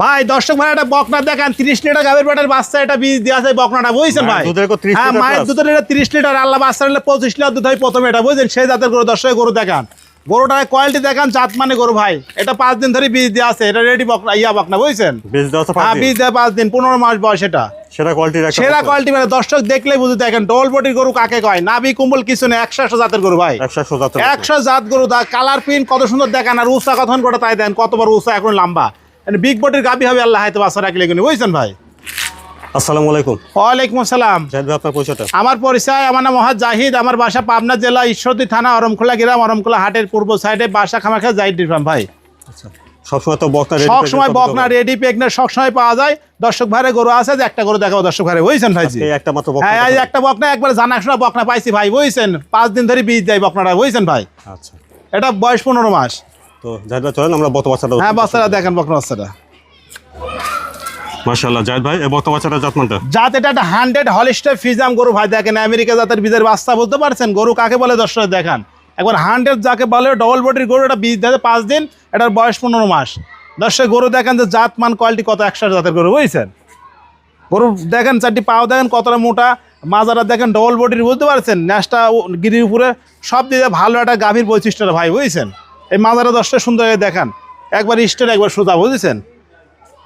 ভাই দর্শক ভাই একটা বকনা দেখেন তিরিশ লিটার গাভীর পেটের বাচ্চা এটা বীজ দেওয়া আছে বকনাটা বুঝছেন ভাই মায়ের দুধের কো 30 হ্যাঁ মায়ের দুধের এটা তিরিশ লিটার আল্লাহ বাচ্চা নিলে পঁচিশ লিটার দুধ হয় প্রথমে এটা বুঝছেন? সেই জাতের গরু দর্শক গরু দেখান। গরুটার কোয়ালিটি দেখান জাত মানে গরু ভাই। এটা পাঁচ দিন ধরে বীজ দেওয়া আছে এটা রেডি বকনা ইয়া বকনা বুঝছেন? হ্যাঁ বীজ দেওয়া পাঁচ দিন পনেরো মাস বয়স এটা। সেরা কোয়ালিটি মানে দর্শক দেখলেই বুঝতে দেখেন ডোল গরু কাকে কয়? নাভি কুম্বল কিছু নেই একশো একশো জাতের গরু ভাই। একশো জাত গরু কালার প্রিন্ট কত সুন্দর দেখান আর উষা কথন করে তাই দেন কতবার উষা এখন লম্বা। বিগ বটির গাবি হবে আল্লাহ হয়তো বাচ্চা রাখলে কিন্তু বুঝছেন ভাই? আসসালামু আলাইকুম। ওয়ালাইকুম আসসালাম। জাহিদ ভাই আপনার পরিচয়টা? আমার পরিচয় আমার নাম মহাজ জাহিদ আমার বাসা পাবনা জেলা ঈশ্বরদী থানা অরমখোলা গ্রাম অরমখোলা হাটের পূর্ব সাইডে বাসা খামাখা জাহিদ ডিফাম ভাই। আচ্ছা সবসময় তো বকনা ready সব pack সময় এর বকনা রেডি পেকনা সব সময় পাওয়া যায়। দর্শক ভাইরে গরু আছে যে একটা গরু দেখাবো দর্শক ভাইরে। বুঝছেন ভাই একটা মাত্র বকনা হ্যাঁ একটা বকনা একবার জানা শোনা বকনা পাইছি ভাই বুঝছেন? পাঁচ দিন ধরে বীজ দেয় বকনাটা বুঝছেন ভাই? আচ্ছা। এটা বয়স পনেরো মাস। তো জাহিদ ভাই চলেন আমরা বত বাচ্চাটা হ্যাঁ বাচ্চারা দেখেন বকনা বাচ্চাটা মাশাআল্লাহ জাহিদ ভাই এই বত বাচ্চাটা জাতমানটা। জাত এটা একটা হান্ড্রেড হলিস্টার ফিজাম গরু ভাই দেখেন আমেরিকা জাতের বীজের বাচ্চা বুঝতে পারছেন? গরু কাকে বলে দর্শক দেখান। একবার হান্ড্রেড যাকে বলে ডবল বডির গরু এটা বীজ দেয় পাঁচ দিন এটার বয়স পনেরো মাস। দর্শক গরু দেখেন যে জাত মান কোয়ালিটি কত একশো জাতের গরু বুঝছেন? গরু দেখেন চারটি পাও দেখেন কতটা মোটা। মাজারা দেখেন ডবল বডির বুঝতে পারছেন? ন্যাসটা গিরির উপরে সব দিকে ভালো একটা গাভীর বৈশিষ্ট্যটা ভাই বুঝছেন? এই মাজারা দশটা সুন্দর দেখান। একবার স্টেট একবার সুতা বুঝেছেন?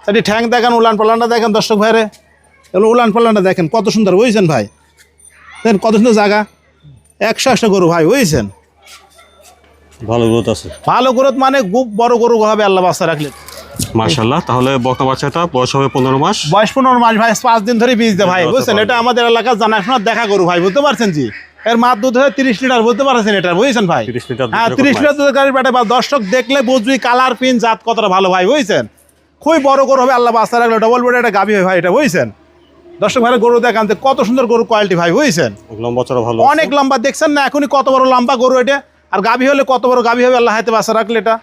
তাহলে ঠ্যাং দেখেন উলান পালানটা দেখেন দর্শক ভাইরে এগুলো উলান পালানটা দেখেন কত সুন্দর বুঝেছেন ভাই? দেখেন কত সুন্দর জায়গা। একশো একশো গরু ভাই বুঝছেন? ভালো গ্রোথ আছে। ভালো গ্রোথ মানে খুব বড় গরু হবে আল্লাহ বাচ্চা রাখলে মাশাআল্লাহ তাহলে বকনা বাচ্চাটা বয়স হবে পনেরো মাস। বয়স পনেরো মাস ভাই পাঁচ দিন ধরে বীজ দেয় ভাই বুঝছেন? এটা আমাদের এলাকার জানাশোনা দেখা গরু ভাই বুঝতে পারছেন জি? এর মাছ দুধ হয়ে তিরিশ লিটার বুঝতে পারছেন এটা বুঝছেন ভাই? 30 লিটার হ্যাঁ তিরিশ লিটার দুধের গাড়ির পেটে বা দর্শক দেখলে বুঝবি কালার পিন জাত কতটা ভালো ভাই বুঝছেন? খুবই বড় গরু হবে আল্লাহ বাচ্চা রাখলে ডবল বেডে একটা গাভি হয় ভাই এটা বুঝছেন? দর্শক ভাই গরু দেখান কত সুন্দর গরু কোয়ালিটি ভাই বুঝছেন? লম্বা চড়া ভালো অনেক লম্বা দেখছেন না? এখনই কত বড় লম্বা গরু এটা। আর গাভি হলে কত বড় গাভি হবে আল্লাহ হাতে বাসা রাখলে এটা।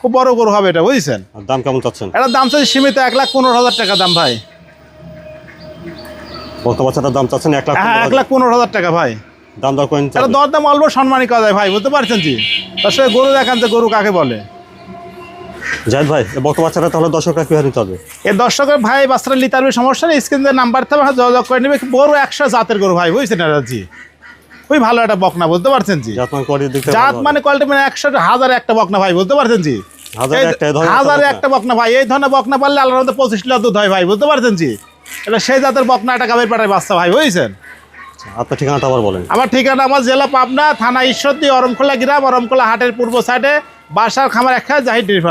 খুব বড় গরু হবে এটা বুঝছেন? দাম কেমন চাচ্ছেন? এটার দাম চাইছে সীমিত এক লাখ পনেরো হাজার টাকা দাম ভাই। বাচ্চাটার দাম চাচ্ছেন এক লাখ হ্যাঁ এক লাখ পনেরো হাজার টাকা ভাই। দাম দর করেন দরদাম অল্প সম্মানই করা যায় ভাই বুঝতে পারছেন জি? তার সাথে গরু দেখান যে গরু কাকে বলে। জাহিদ ভাই এই বকনা বাচ্চাটা তাহলে দর্শকরা কীভাবে নিতে হবে এ দর্শকের ভাই বাচ্চারা লিতে পারবে সমস্যা নেই নাম্বার থাকবে হ্যাঁ, যোগাযোগ করে নেবে বড় একশো জাতের গরু ভাই বুঝছেন জি? খুবই ভালো একটা বকনা বুঝতে পারছেন জি? জাত মানে কোয়ালিটি মানে একশো হাজার একটা বকনা ভাই বুঝতে পারছেন জি? হাজারে একটা, বকনা। ভাই এই ধরনের বকনা পারলে আল্লাহর মধ্যে পঁচিশ লিটার দুধ হয় ভাই বুঝতে পারছেন জি? এটা সেই জাতের বকনা একটা গাভীর পাটায় বাচ্চা ভাই বুঝছেন? আপনার ঠিকানাটা আবার বলেন। আমার ঠিকানা আমার জেলা পাবনা, থানা ঈশ্বরদী, অরমখোলা গ্রাম, অরমখোলা হাটের পূর্ব সাইডে বাসার খামার একটা জাহিদ ডেরি